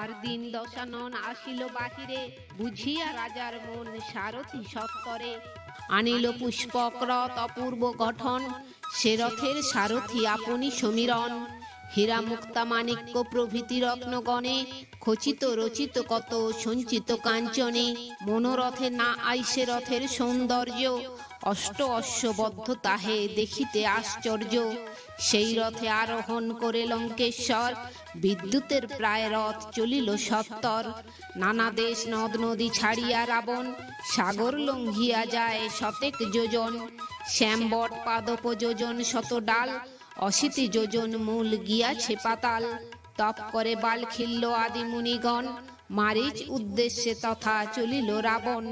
আর দিন দশানন আসিল বাহিরে বুঝিয়া রাজার মন সারথি সত্তরে। আনিল পুষ্পক রথ অপূর্ব গঠন সে রথের সারথি আপনি সমীরণ। হীরা মুক্তা মাণিক্য প্রভৃতি রত্নগণে খচিত রচিত কত সঞ্চিত কাঞ্চনে। মনোরথে না আইসে রথের সৌন্দর্য অষ্ট অশ্ববদ্ধ তাহে দেখিতে আশ্চর্য। সেই রথে আরোহণ করে লঙ্কেশ্বর, বিদ্যুতের প্রায় রথ চলিল সত্তর। নানা দেশ নদ নদী ছাড়িয়া রাবণ, সাগর লঙ্ঘিয়া যায় শতেক যোজন। শ্যামবট পাদপ যোজন শত ডাল, অশীতি যোজন মূল গিয়াছে পাতাল। তপ করে বাল খিল্ল আদি মুনিগণ মারিচ উদ্দেশ্যে তথা চলিল রাবণ।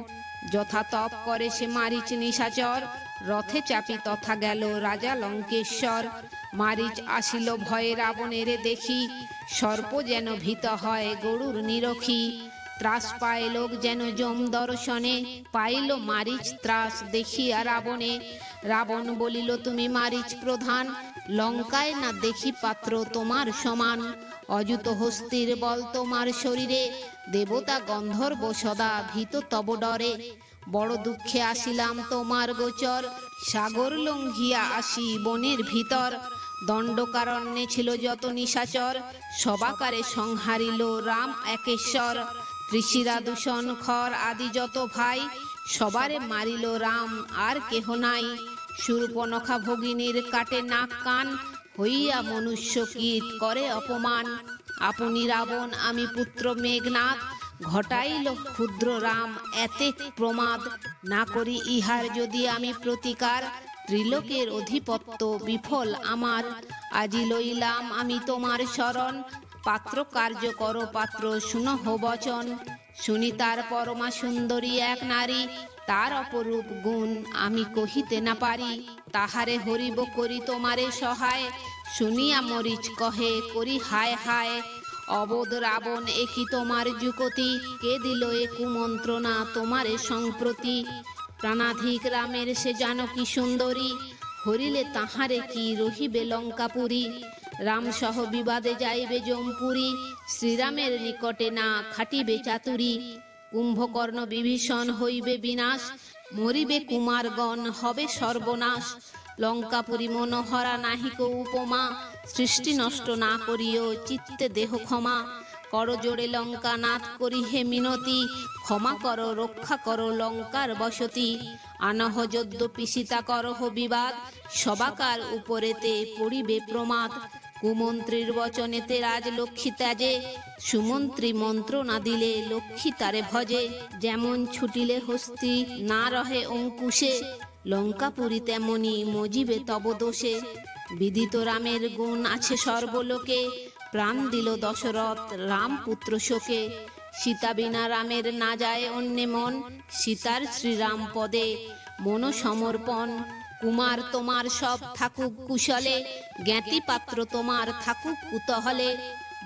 যথা তপ করে সে মারিচ নিশাচর, রথে চাপি তথা গেল রাজা লঙ্কেশ্বর। মারিচ আসিল ভয়ে রাবণের দেখি, সর্প যেন ভীত হয় গরুর নিরখী। ত্রাস পায় লোক যেন জম দর্শনে, পাইল মারিচ ত্রাস দেখিয়া রাবণে। রাবণ বলিল, তুমি মারিচ প্রধান, লঙ্কায় না দেখি পাত্র তোমার সমান? অযুত হস্তির বল তোমার শরীরে দেবতা গন্ধর্ব সদা ভীত তব ডরে। বড় দুঃখে আসিলাম তোমার গোচর। সাগর লঙ্ঘিয়া আসি বনের ভিতর। দণ্ডকারণ্যে ছিল যত নিশাচর। সবাকারে সংহারিল রাম একেশ্বর। ত্রিশিরা দূষণ, খর আদি যত ভাই, সবারে মারিল রাম আর কেহ নাই। সুরপনখা ভগিনীর কাটে নাক কান, হইয়া মনুষ্য কীট করে অপমান। আপনি রাবণ, আমি পুত্র মেঘনাথ ঘটাইল ক্ষুদ্র রাম, এতে প্রমাদ। না করি ইহার যদি আমি প্রতিকার, ত্রিলোকের অধিপত্য বিফল আমার। আজি লইলাম আমি তোমার শরণ। পাত্র কার্য করো, পাত্র শুনহ বচন। শুনি তার পরমা সুন্দরী এক নারী। তার অপরূপ গুণ আমি কহিতে না পারি। তাহারে হরিব করি তোমারে সহায়। শুনিয়া মরিচ কহে, করি হায় হায়, অবোধ রাবণ একই তোমার যুকতি কে দিল এ কুমন্ত্রণা তোমারে সংপ্রতি প্রাণাধিক রামের সে জানকী সুন্দরী, হরিলে তাহারে কি রহিবে লঙ্কাপুরী? রাম সহ বিবাদে যাইবে জমপুরী, শ্রীরামের নিকটে না খাটিবে চাতুরি? কুম্ভকর্ণ বিভীষণ হইবে বিনাশ, মরিবে কুমারগণ, হবে সর্বনাশ। লঙ্কাপুরী মনোহরা নাহিক উপমা। সৃষ্টি নষ্ট না করিও চিত্তে দেহ ক্ষমা। কর জোড়ে লঙ্কা নাথ করি হে মিনতি। ক্ষমা কর, রক্ষা কর, লঙ্কার বসতি। আনহ যদ্য পিসিতা করহ বিবাদ। সবাকার উপরেতে পড়িবে প্রমাদ। কুমন্ত্রীর বচনেতে রাজ লক্ষ্মী ত্যাজে। সুমন্ত্রী মন্ত্র না দিলে লক্ষ্মী তারে ভজে। যেমন ছুটিলে হস্তি না রহে অঙ্কুশে। লঙ্কাপুরী তেমনি মজিবে তব দোষে বিদিত রামের গুণ আছে সর্বলোকে, প্রাণ দিল দশরথ রাম পুত্র শোকে। সীতা বিনা রামের না যায় অন্যে মন, সীতার শ্রীরাম পদে। মন সমর্পণ, কুমার তোমার সব থাকুক কুশলে, জ্ঞাতি পাত্র তোমার থাকুক কুতহলে।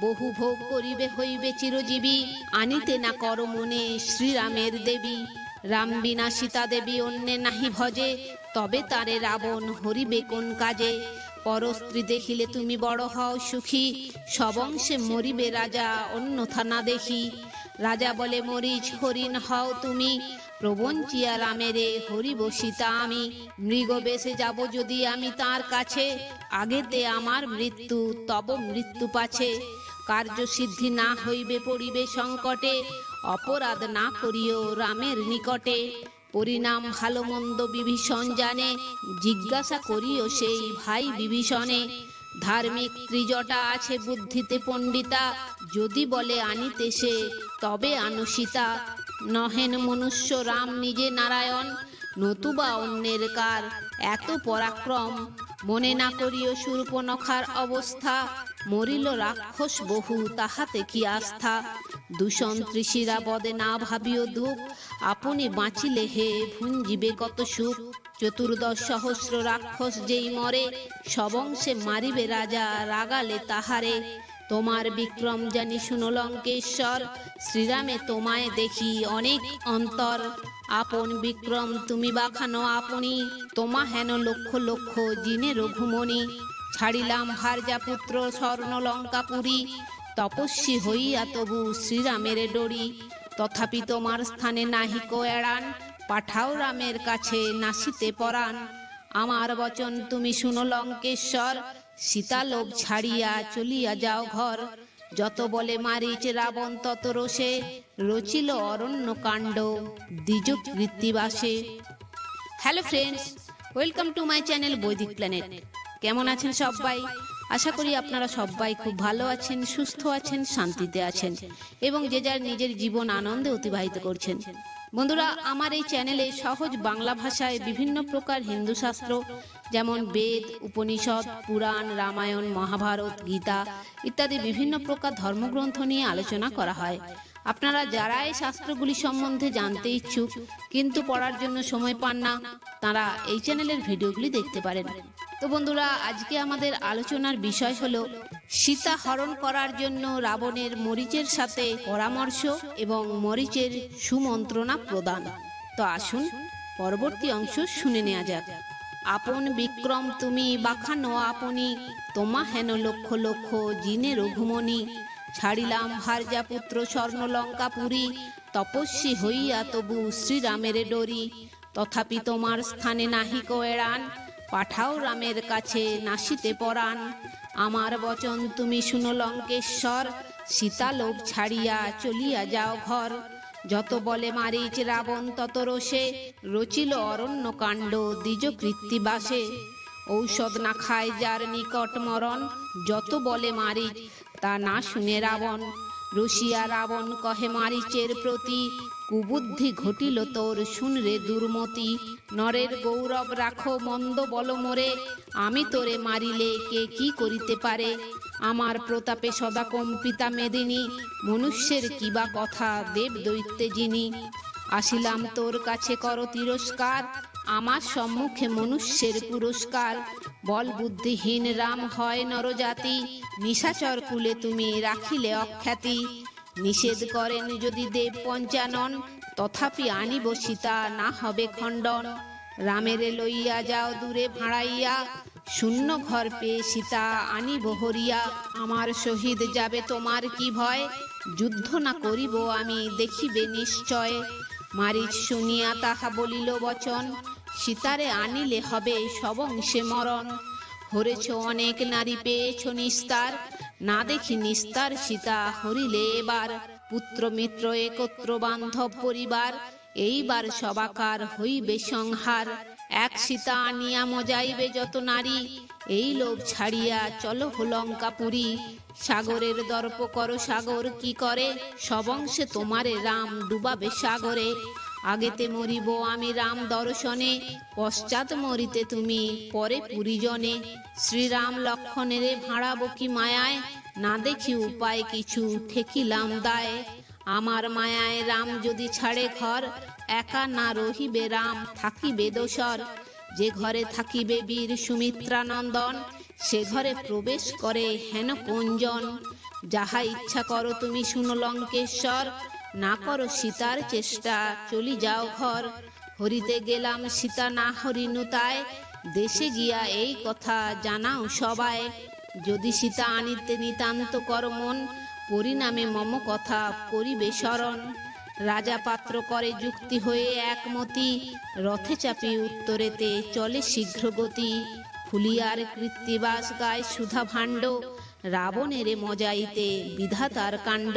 বহু ভোগ করিবে হইবে চিরজীবী, আনিতে না কর মনে শ্রীরামের দেবী। রাম বিনা সীতা দেবী অন্যে নাহি ভজে, তবে তারে রাবণ হরিবে কোন কাজে? পরস্ত্রী দেখিলে তুমি বড় হও সুখী সবংশে মরিবে রাজা, অন্যথা না দেখি। রাজা বলে, মরিচ হরিণ হও তুমি, প্রবঞ্চিয়া রামেরে হরিব সীতা আমি। মৃগ বেশে যাব যদি আমি তার কাছে, আগেতে আমার মৃত্যু, তব মৃত্যু পাছে। কার্য সিদ্ধি না হইবে পড়িবে সংকটে, অপরাধ না করিও রামের নিকটে। পরিণাম ভালো মন্দ বিভীষণ জানে, জিজ্ঞাসা করিও সেই ভাই বিভীষণে। ধার্মিক ত্রিজটা আছে বুদ্ধিতে পণ্ডিতা, যদি বলে আনিতে সে, তবে আনুসিতা নহেন মনুষ্য রাম নিজে নারায়ণ, নতুবা অন্যের কার এত পরাক্রম মনে না করিও সুরূপনখার অবস্থা, মরিল রাক্ষস বহু, তাহাতে কি আস্থা? দূষণ ত্রিশিরা বদে না ভাবিও দুঃখ, আপনি বাঁচিলে হে ভুঞ্জিবে কত সুখ? চতুর্দশ সহস্র রাক্ষস যেই মরে, সবংশে মারিবে রাজা, রাগালে তাহারে। তোমার বিক্রম জানি শুনো লঙ্কেশ্বর, শ্রীরামে তোমায় দেখি অনেক অন্তর। আপন বিক্রম, তুমি বাখানো আপনি। তোমা হেন লক্ষ লক্ষ জিনে রঘুমণি। ছাড়িলাম ভার্যা পুত্র, স্বর্ণ লঙ্কাপুরী তপস্বী হইয়া তবু শ্রীরামের ডরি। তথাপি তোমার স্থানে নাহিক এড়ান, পাঠাও রামের কাছে নাসিতে পরাণ। আমার বচন, তুমি শুনো লঙ্কেশ্বর, সীতালোক ছাড়িয়া চলিয়া যাও ঘর। যত বলে মারিচ রাবণ, তত রোষে। রচিল অরণ্য কাণ্ড দ্বিজ কৃত্তিবাসে hello friends welcome to my channel Vaidik planet কেমন আছেন সবাই? আশা করি আপনারা সবাই খুব ভালো আছেন, সুস্থ আছেন, শান্তিতে আছেন এবং যে যার নিজের জীবন আনন্দে অতিবাহিত করছেন। বন্ধুরা, আমার এই চ্যানেলে সহজ বাংলা ভাষায় বিভিন্ন প্রকার হিন্দু শাস্ত্র, যেমন বেদ, উপনিষদ, পুরাণ, রামায়ণ, মহাভারত, গীতা ইত্যাদি বিভিন্ন প্রকার ধর্মগ্রন্থ নিয়ে আলোচনা করা হয়। আপনারা যারা এই শাস্ত্রগুলি সম্বন্ধে জানতে ইচ্ছুক, কিন্তু পড়ার জন্য সময় পান না, তারা এই চ্যানেলের ভিডিওগুলি দেখতে পারেন। তো বন্ধুরা, আজকে আমাদের আলোচনার বিষয় হলো সীতা হরণ করার জন্য রাবণের মরিচের সাথে পরামর্শ এবং মরিচের সুমন্ত্রণা প্রদান। তো আসুন, পরবর্তী অংশ শুনে নেওয়া যাক। আপন বিক্রম তুমি বাখানো আপনি তোমা হেন লক্ষ লক্ষ জিনে রঘুমণি ছাড়িলাম ভার্যা পুত্র স্বর্ণলঙ্কা পুরী তপস্বী হইয়া তবু শ্রীরামের ডরি। তথাপি তোমার স্থানে নাহিক এড়ান পাঠাও রামের কাছে নাসিতে পরাণ। আমার বচন তুমি শুনো লঙ্কেশ্বর। সীতালোক ছাড়িয়া চলিয়া যাও ঘর। যত বলে মারিচ রাবণ, তত রোষে। রচিল অরণ্য কাণ্ড দ্বিজ কৃত্তিবাসে ঔষধ না খায় যার নিকট মরণ। যত বলে মারিচ তা না শুনে রাবণ রসিয়া রাবণ কহে মারিচের প্রতি, কুবুদ্ধি ঘটিল তোর শুনরে দুর্মতি, নরের গৌরব রাখো মন্দ বল মোরে, আমি তোরে মারিলে কে কি করিতে পারে? আমার প্রতাপে সদা কম্পিতা মেদিনী, মনুষ্যের কিবা কথা দেব দৈত্যে যিনি আসিলাম তোর কাছে কর তিরস্কার আমার সম্মুখে মনুষ্যের পুরস্কার। বল বুদ্ধিহীন রাম হয় নরজাতি, নিশাচর কুলে তুমি রাখিলে অখ্যাতি। নিষেধ করেন যদি দেব পঞ্চানন, তথাপি আনিব সীতা, না হবে খণ্ডন। রামের লইয়া যাও দূরে ভাড়াইয়া, শূন্য ঘর পেয়ে সীতা আনিব হরিয়া। আমার শহীদ যাবে তোমার কি ভয়? যুদ্ধ না করিব আমি, দেখিবে নিশ্চয়। মারিচ শুনিয়া তাহা বলিল বচন সীতারে আনিলে হবে সবংশে মরণ। হরেছ অনেক নারী, পেয়েছ নিস্তার। না দেখি নিস্তার সীতা হরিলে এবার। পুত্র, মিত্র, একত্র, বান্ধব, পরিবার, এইবার সবাকার হইবে সংহার। এক সীতা আনিয়া মজাইবে যত নারী, এই লোভ ছাড়িয়া চলো লঙ্কাপুরী। সাগরের দর্প কর সাগর, কি করে? সবংশে তোমারে রাম ডুবাবে সাগরে। আগেতে মরিব আমি রাম দর্শনে, পশ্চাৎ মরিতে তুমি পরে পুরীজনে। শ্রীরাম লক্ষণের ভাড়াবো কি মায়ায়? না দেখি উপায় কিছু ঠেকিলাম দায়। আমার মায়ায় রাম যদি ছাড়ে ঘর, একা না রহিবে রাম, থাকিবে দোসর যে ঘরে থাকিবে বীর সুমিত্রানন্দন, সে ঘরে প্রবেশ করে হেন কুঞ্জন যাহা ইচ্ছা করো তুমি শুনো লঙ্কেশ্বর না করো সীতার চেষ্টা, চলি যাও ঘর। হরিতে গেলাম সীতা, না হরিনুতায় দেশে গিয়া এই কথা জানাও সবাই। যদি সীতা আনিতে নিতান্ত করমন, পরিণামে মম কথা করিবে স্মরণ। রাজা পাত্র করে যুক্তি হয়ে একমতি, রথে চাপি উত্তরেতে চলে শীঘ্র গতি। ফুলিয়ার কৃত্তিবাস গায় সুধা ভাণ্ড রাবণের মজাইতে বিধাতার কাণ্ড।